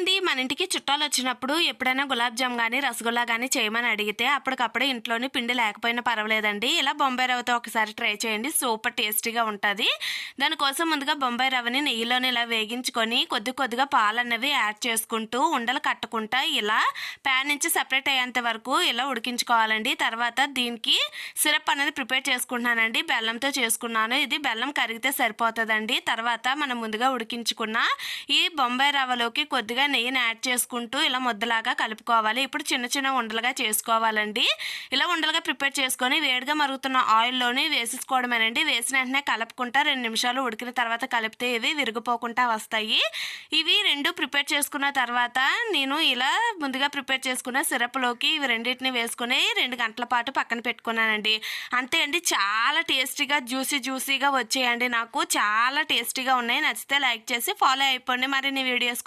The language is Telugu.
అండి మన ఇంటికి చుట్టాలు వచ్చినప్పుడు ఎప్పుడైనా గులాబ్ జామ్ కానీ రసగుల్లా కానీ చేయమని అడిగితే అప్పటికప్పుడే ఇంట్లోని పిండి లేకపోయినా పర్వాలేదండి. ఇలా బొంబాయి రవ్వతో ఒకసారి ట్రై చేయండి. సూపర్ టేస్టీగా ఉంటుంది. దానికోసం ముందుగా బొంబాయి రవ్వని నెయ్యిలోని ఇలా వేగించుకొని కొద్ది కొద్దిగా పాలు అన్నవి యాడ్ చేసుకుంటూ ఉండలు కట్టుకుంటా ఇలా ప్యాన్ నుంచి సపరేట్ అయ్యేంత వరకు ఇలా ఉడికించుకోవాలండి. తర్వాత దీనికి సిరప్ అనేది ప్రిపేర్ చేసుకుంటున్నానండి. బెల్లంతో చేసుకున్నాను. ఇది బెల్లం కరిగితే సరిపోతుందండి. తర్వాత మనం ముందుగా ఉడికించుకున్న ఈ బొంబాయి రవ్వలోకి కొద్దిగా నెయ్యి నెయ్యిని యాడ్ చేసుకుంటూ ఇలా ముద్దలాగా కలుపుకోవాలి. ఇప్పుడు చిన్న చిన్న ఉండలుగా చేసుకోవాలండి. ఇలా ఉండలుగా ప్రిపేర్ చేసుకొని వేడిగా మరుగుతున్న ఆయిల్లోని వేసేసుకోవడమేనండి. వేసిన వెంటనే కలుపుకుంటా రెండు నిమిషాలు ఉడికిన తర్వాత కలిపితే ఇవి విరిగిపోకుండా వస్తాయి. ఇవి రెండు ప్రిపేర్ చేసుకున్న తర్వాత నేను ఇలా ముందుగా ప్రిపేర్ చేసుకున్న సిరప్లోకి ఇవి రెండింటిని వేసుకుని రెండు గంటల పాటు పక్కన పెట్టుకున్నానండి. అంతే అండి. చాలా టేస్టీగా జ్యూసీ జ్యూసీగా వచ్చాయండి నాకు. చాలా టేస్టీగా ఉన్నాయి. నచ్చితే లైక్ చేసి ఫాలో అయిపోండి. మరిన్ని వీడియోస్